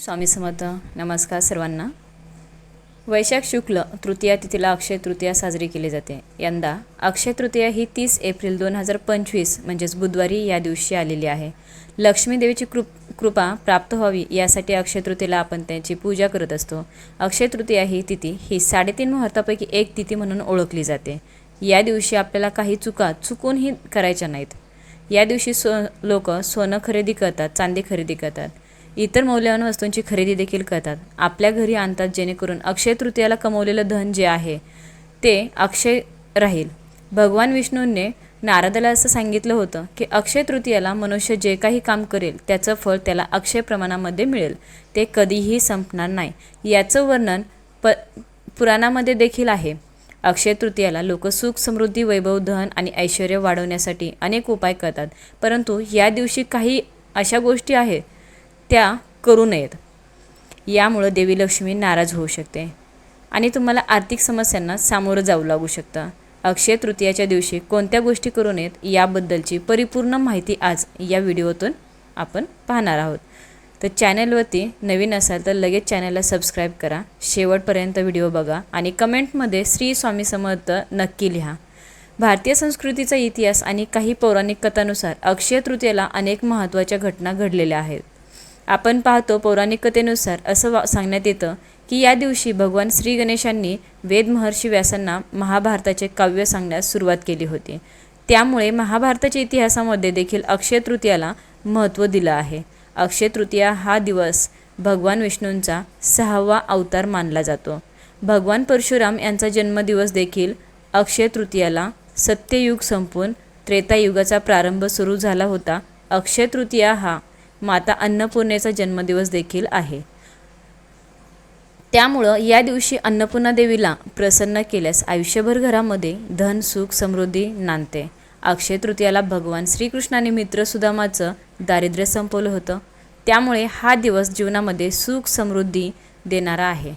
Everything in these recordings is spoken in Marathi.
स्वामी समर्थ नमस्कार सर्वांना. वैशाख शुक्ल तृतीया तिथीला अक्षय तृतीया साजरी केली जाते. यंदा अक्षय तृतीया ही तीस एप्रिल दोन हजार पंचवीस म्हणजेच बुधवारी या दिवशी आलेली आहे. लक्ष्मी देवीची कृप कृपा प्राप्त व्हावी यासाठी अक्षय तृतीयेला आपण त्यांची पूजा करत असतो. अक्षय तृतीया ही तिथी ही साडेतीन मुहूर्तापैकी एक तिथी म्हणून ओळखली जाते. या दिवशी आपल्याला काही चुका चुकूनही करायच्या नाहीत. या दिवशी सो लोक सोनं खरेदी करतात चांदी खरेदी करतात. इतर मौल्यवान वस्तूंची खरेदी देखील करतात. आपल्या घरी आणतात जेणेकरून अक्षय तृतीयाला कमवलेलं धन जे आहे ते अक्षय राहील. भगवान विष्णूंनी नारदाला असं सांगितलं होतं की अक्षय तृतीयाला मनुष्य जे काही काम करेल त्याचं फळ त्याला अक्षय प्रमाणामध्ये मिळेल. ते कधीही संपणार नाही. याचं वर्णन प पुराणामध्ये देखील आहे. अक्षय तृतीयाला लोक सुख समृद्धी वैभव धन आणि ऐश्वर वाढवण्यासाठी अनेक उपाय करतात. परंतु या दिवशी काही अशा गोष्टी आहेत त्या करू नयेत. यामुळं देवी लक्ष्मी नाराज होऊ शकते. आणि तुम्हाला आर्थिक समस्यांना सामोरं जाऊ लागू शकतं. अक्षय तृतीयाच्या दिवशी कोणत्या गोष्टी करू नयेत याबद्दलची परिपूर्ण माहिती आज या व्हिडिओतून आपण पाहणार आहोत. तर चॅनलवरती नवीन असाल तर लगेच चॅनलला सबस्क्राईब करा. शेवटपर्यंत व्हिडिओ बघा आणि कमेंटमध्ये श्री स्वामी समर्थ नक्की लिहा. भारतीय संस्कृतीचा इतिहास आणि काही पौराणिक कथानुसार अक्षय तृतीयेला अनेक महत्त्वाच्या घटना घडलेल्या आहेत. आपण पाहतो पौराणिक कथेनुसार असं वा सांगण्यात येतं की या दिवशी भगवान श्री गणेशांनी वेद महर्षी व्यासांना महाभारताचे काव्य सांगण्यास सुरुवात केली होती. त्यामुळे महाभारताच्या इतिहासामध्ये देखील अक्षय तृतीयाला महत्त्व दिलं आहे. अक्षय तृतीया हा दिवस भगवान विष्णूंचा सहावा अवतार मानला जातो. भगवान परशुराम यांचा जन्मदिवस देखील अक्षय तृतीयाला सत्ययुग संपून त्रेतायुगाचा प्रारंभ सुरू झाला होता. अक्षय तृतीया हा माता अन्नपूर्णेचा जन्मदिवस देखील आहे. त्यामुळं या दिवशी अन्नपूर्णा देवीला प्रसन्न केल्यास आयुष्यभर घरामध्ये धन सुख समृद्धी नांदते. अक्षय तृतीयाला भगवान श्रीकृष्णाने मित्र सुदामाचं दारिद्र्य संपवलं होतं. त्यामुळे हा दिवस जीवनामध्ये सुख समृद्धी देणारा आहे.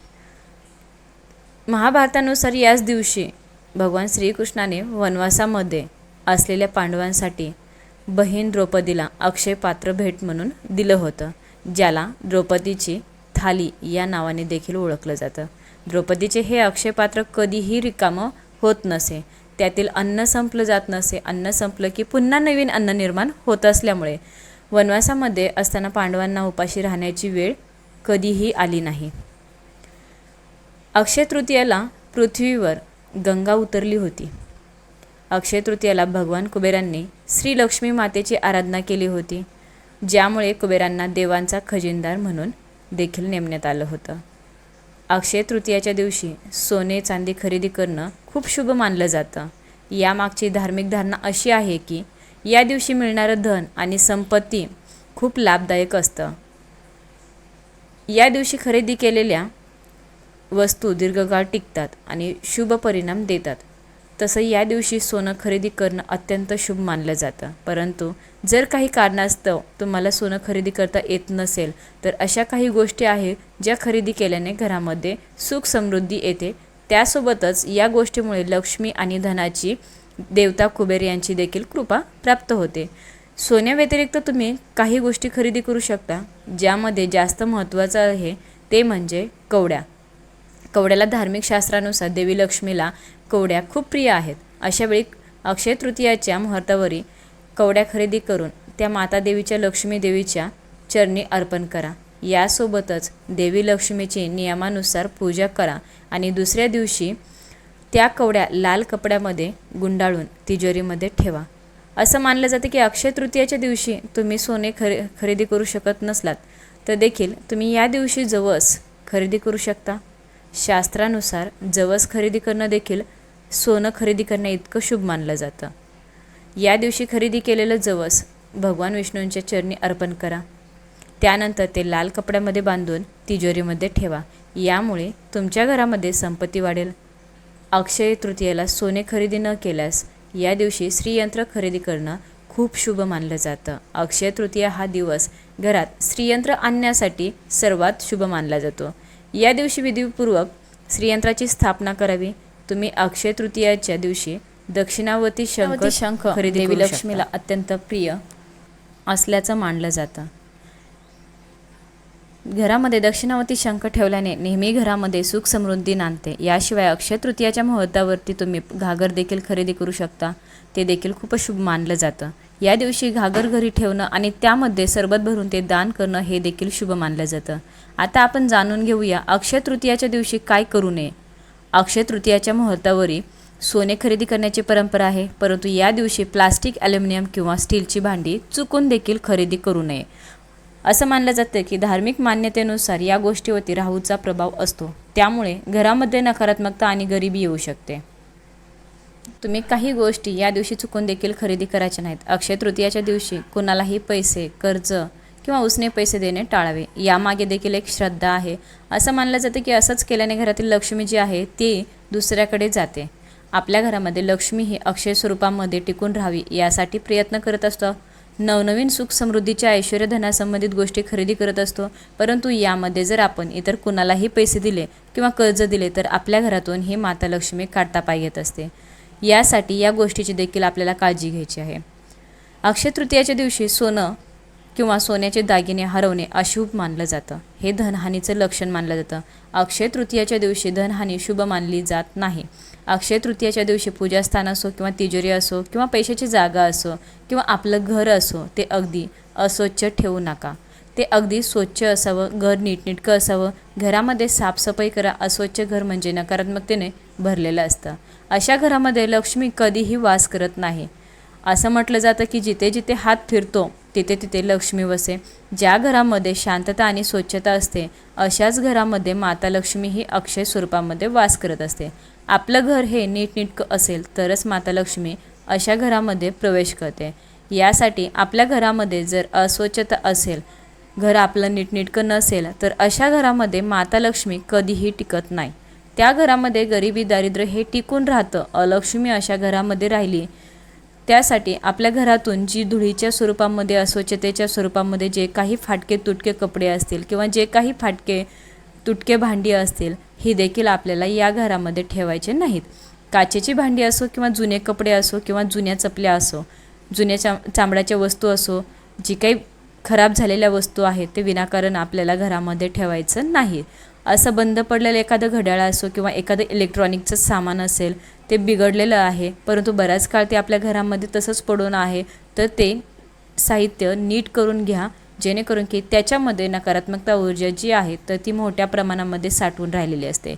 महाभारतानुसार याच दिवशी भगवान श्रीकृष्णाने वनवासामध्ये असलेल्या पांडवांसाठी बहीण द्रौपदीला अक्षयपात्र भेट म्हणून दिलं होतं ज्याला द्रौपदीची थाली या नावाने देखील ओळखलं जातं. द्रौपदीचे हे अक्षयपात्र कधीही रिकामं होत नसे. त्यातील अन्न संपलं जात नसे. अन्न संपलं की पुन्हा नवीन अन्न निर्माण होत असल्यामुळे वनवासामध्ये असताना पांडवांना उपाशी राहण्याची वेळ कधीही आली नाही. अक्षय तृतीयाला पृथ्वीवर गंगा उतरली होती. अक्षय तृतीयाला भगवान कुबेरांनी श्री लक्ष्मी मातेची आराधना केली होती ज्यामुळे कुबेरांना देवांचा खजिनदार म्हणून देखील नेमण्यात आलं होतं. अक्षय तृतीयाच्या दिवशी सोने चांदी खरेदी करणं खूप शुभ मानलं जातं. यामागची धार्मिक धारणा अशी आहे की या दिवशी मिळणारं धन आणि संपत्ती खूप लाभदायक असतं. या दिवशी खरेदी केलेल्या वस्तू दीर्घकाळ टिकतात आणि शुभ परिणाम देतात. तसं या दिवशी सोनं खरेदी करणं अत्यंत शुभ मानलं जातं. परंतु जर काही कारणास्तव तुम्हाला सोनं खरेदी करता येत नसेल तर अशा काही गोष्टी आहेत ज्या खरेदी केल्याने घरामध्ये सुख समृद्धी येते. त्यासोबतच या गोष्टीमुळे लक्ष्मी आणि धनाची देवता कुबेर यांची देखील कृपा प्राप्त होते. सोन्याव्यतिरिक्त तुम्ही काही गोष्टी खरेदी करू शकता ज्यामध्ये जास्त महत्त्वाचं आहे ते म्हणजे कवड्या. कवड्याला धार्मिक शास्त्रानुसार देवी लक्ष्मीला कवड्या खूप प्रिय आहेत. अशावेळी अक्षय तृतीयाच्या मुहूर्तावरी कवड्या खरेदी करून त्या माता देवीच्या लक्ष्मी देवीच्या चरणी अर्पण करा. यासोबतच देवी लक्ष्मीची नियमानुसार पूजा करा आणि दुसऱ्या दिवशी त्या कवड्या लाल कपड्यामध्ये गुंडाळून तिजोरीमध्ये ठेवा. असं मानलं जातं की अक्षय तृतीयाच्या दिवशी तुम्ही सोने खरे खरेदी करू शकत नसलात तर देखील तुम्ही या दिवशी जवस खरेदी करू शकता. शास्त्रानुसार जवस खरेदी करणं देखील सोनं खरेदी करणं इतकं शुभ मानलं जातं. या दिवशी खरेदी केलेलं जवस भगवान विष्णूंच्या चरणी अर्पण करा. त्यानंतर ते लाल कपड्यामध्ये बांधून तिजोरीमध्ये ठेवा. यामुळे तुमच्या घरामध्ये संपत्ती वाढेल. अक्षय तृतीयेला सोने खरेदी न केल्यास या दिवशी श्रीयंत्र खरेदी करणं खूप शुभ मानलं जातं. अक्षय तृतीया हा दिवस घरात श्रीयंत्र आणण्यासाठी सर्वात शुभ मानला जातो. या दिवशी विधिपूर्वक श्रीयंत्राची स्थापना करावी. तुम्ही अक्षय तृतीयाच्या दिवशी दक्षिणावती शंख शंख देवी लक्ष्मीला अत्यंत प्रिय असल्याचं मानलं जातं. घरामध्ये दक्षिणावती शंख ठेवल्याने नेहमी घरामध्ये सुख समृद्धी नांदते. याशिवाय अक्षय तृतीयाच्या मुहूर्तावरती तुम्ही घागर देखील खरेदी करू शकता. ते देखील खूप शुभ मानलं जातं. या दिवशी घागर घरी ठेवणं आणि त्यामध्ये सरबत भरून ते दान करणं हे देखील शुभ मानलं जातं. आता आपण जाणून घेऊया अक्षय तृतीयाच्या दिवशी काय करू नये. अक्षय तृतीयाच्या मुहूर्तावरी सोने खरेदी करण्याची परंपरा आहे परंतु या दिवशी प्लास्टिक ॲल्युमिनियम किंवा स्टीलची भांडी चुकून देखील खरेदी करू नये. असं मानलं जातं की धार्मिक मान्यतेनुसार या गोष्टीवरती राहूचा प्रभाव असतो. त्यामुळे घरामध्ये नकारात्मकता आणि गरिबी येऊ शकते. तुम्ही काही गोष्टी या दिवशी चुकून देखील खरेदी करायच्या नाहीत. अक्षय तृतीयाच्या दिवशी कुणालाही पैसे कर्ज किंवा उसने पैसे देणे टाळावे. यामागे देखील एक श्रद्धा आहे. असं मानलं जातं की असंच केल्याने घरातील लक्ष्मी जी आहे ती दुसऱ्याकडे जाते. आपल्या घरामध्ये लक्ष्मी ही अक्षय स्वरूपामध्ये टिकून राहावी यासाठी प्रयत्न करत असतो. नवनवीन सुख समृद्धीच्या ऐश्वर्य धनासंबंधित गोष्टी खरेदी करत असतो. परंतु यामध्ये जर आपण इतर कुणालाही पैसे दिले किंवा कर्ज दिले तर आपल्या घरातून ही माता लक्ष्मी काढता पाय येत असते. यासाठी या गोष्टीची देखील आपल्याला काळजी घ्यायची आहे. अक्षय तृतीयाच्या दिवशी सोनं किंवा सोन्याचे दागिने हरवणे अशुभ मानलं जातं. हे धनहानीचं लक्षण मानलं जातं. अक्षय तृतीयाच्या दिवशी धनहानी शुभ मानली जात नाही. अक्षय तृतीयाच्या दिवशी पूजास्थान असो किंवा तिजोरी असो किंवा पैशाची जागा असो किंवा आपलं घर असो ते अगदी अस्वच्छ ठेवू नका. ते अगदी स्वच्छ असावं घर नीटनेटकं असावं घरामध्ये साफसफाई करा अस्वच्छ घर म्हणजे नकारात्मकतेने भरलेलं असतं. अशा घरामध्ये लक्ष्मी कधीही वास करत नाही. असं म्हटलं जातं की जिथे जिथे हात फिरतो तिथे तिथे लक्ष्मी वसे ज्या घरामध्ये शांतता आणि स्वच्छता असते अशाच घरामध्ये माता लक्ष्मी ही अक्षय स्वरूपामध्ये वास करत असते. आपलं घर हे नीटनीटकं असेल तरच माता लक्ष्मी अशा घरामध्ये प्रवेश करते. यासाठी आपल्या घरामध्ये जर अस्वच्छता असेल घर आपलं नीटनीटकं नसेल तर अशा घरामध्ये माता लक्ष्मी कधीही टिकत नाही. त्या घरामध्ये गरिबी दारिद्र्य हे टिकून राहतं. अलक्ष्मी अशा घरामध्ये राहिली त्यासाठी आपल्या घरातून जी धुळीच्या स्वरूपामध्ये अस्वच्छतेच्या स्वरूपामध्ये जे काही फाटके तुटके कपडे असतील किंवा जे काही फाटके तुटके भांडी असतील ही देखील आपल्याला या घरामध्ये ठेवायचे नाहीत. काचेची भांडी असो किंवा जुने कपडे असो किंवा जुन्या चपल्या असो जुन्या चा चामड्याच्या वस्तू असो जी काही खराब झालेल्या वस्तू आहेत ते विनाकारण आपल्याला घरामध्ये ठेवायचं नाही असं बंद पडलेलं एखादं घड्याळ असो किंवा एखादं इलेक्ट्रॉनिकचं सामान असेल ते बिघडलेलं आहे. परंतु बराच काळ ते आपल्या घरामध्ये तसंच पडून आहे. तर ते साहित्य नीट करून घ्या जेणेकरून की त्याच्यामध्ये नकारात्मकता ऊर्जा जी आहे तर ती मोठ्या प्रमाणामध्ये साठवून राहिलेली असते.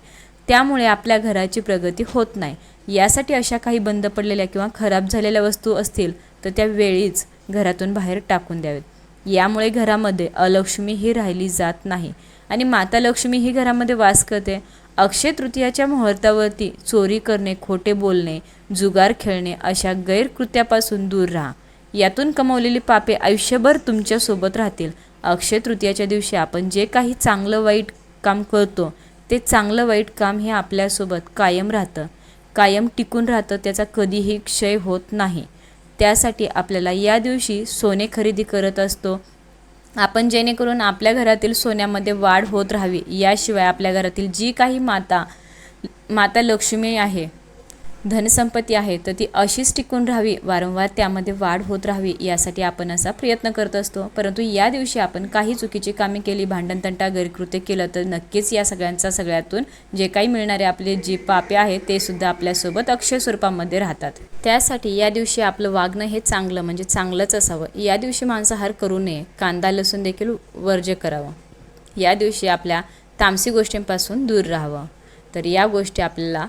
त्यामुळे आपल्या घराची प्रगती होत नाही. यासाठी अशा काही बंद पडलेल्या किंवा खराब झालेल्या वस्तू असतील तर त्या वेळीच घरातून बाहेर टाकून द्यावेत. यामुळे घरामध्ये अलक्ष्मी ही राहिली जात नाही. आणि माता लक्ष्मी ही घरामध्ये वास करते. अक्षय तृतीयाच्या मुहूर्तावरती चोरी करणे खोटे बोलणे जुगार खेळणे अशा गैरकृत्यापासून दूर राहा. यातून कमवलेली पापे आयुष्यभर तुमच्यासोबत राहतील. अक्षय तृतीयाच्या दिवशी आपण जे काही चांगलं वाईट काम करतो ते चांगलं वाईट काम हे आपल्यासोबत कायम राहतं. कायम टिकून राहतं त्याचा कधीही क्षय होत नाही. त्यासाठी आपल्याला या दिवशी सोने खरेदी करत असतो. आपण जेणेकरून आपल्या घरातील सोन्यामध्ये वाढ होत राहावी. याशिवाय आपल्या घरातील जी काही माता माता लक्ष्मी आहे धनसंपत्ती आहे तर ती अशीच टिकून राहावी वारंवार त्यामध्ये वाढ होत राहावी यासाठी आपण असा प्रयत्न करत असतो. परंतु या दिवशी आपण काही चुकीची कामे केली भांडणतंटा गैरकृत्य केलं तर नक्कीच या सगळ्यांचा सगळ्यातून जे काही मिळणारे आपले जे पापे आहेत ते सुद्धा आपल्यासोबत अक्षय स्वरूपामध्ये राहतात. त्यासाठी या दिवशी आपलं वागणं हे चांगलं म्हणजे चांगलंच असावं. या दिवशी मांसाहार करू नये कांदा लसूण देखील वर्ज्य करावं. या दिवशी आपल्या तामसी गोष्टींपासून दूर राहावं. तर या गोष्टी आपल्याला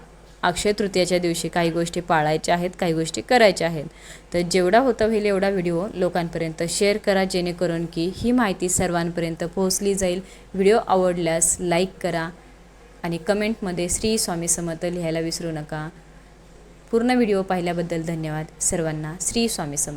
अक्षय तृतीयाच्या दिवशी काही गोष्टी पाळायच्या आहेत काही गोष्टी करायच्या आहेत. तर जेवढा होता होईल एवढा व्हिडिओ लोकांपर्यंत शेअर करा जेणेकरून की ही माहिती सर्वांपर्यंत पोहोचली जाईल. व्हिडिओ आवडल्यास लाईक करा आणि कमेंटमध्ये श्री स्वामी समर्थ लिहायला विसरू नका. पूर्ण व्हिडिओ पाहिल्याबद्दल धन्यवाद. सर्वांना श्री स्वामी समर्थ.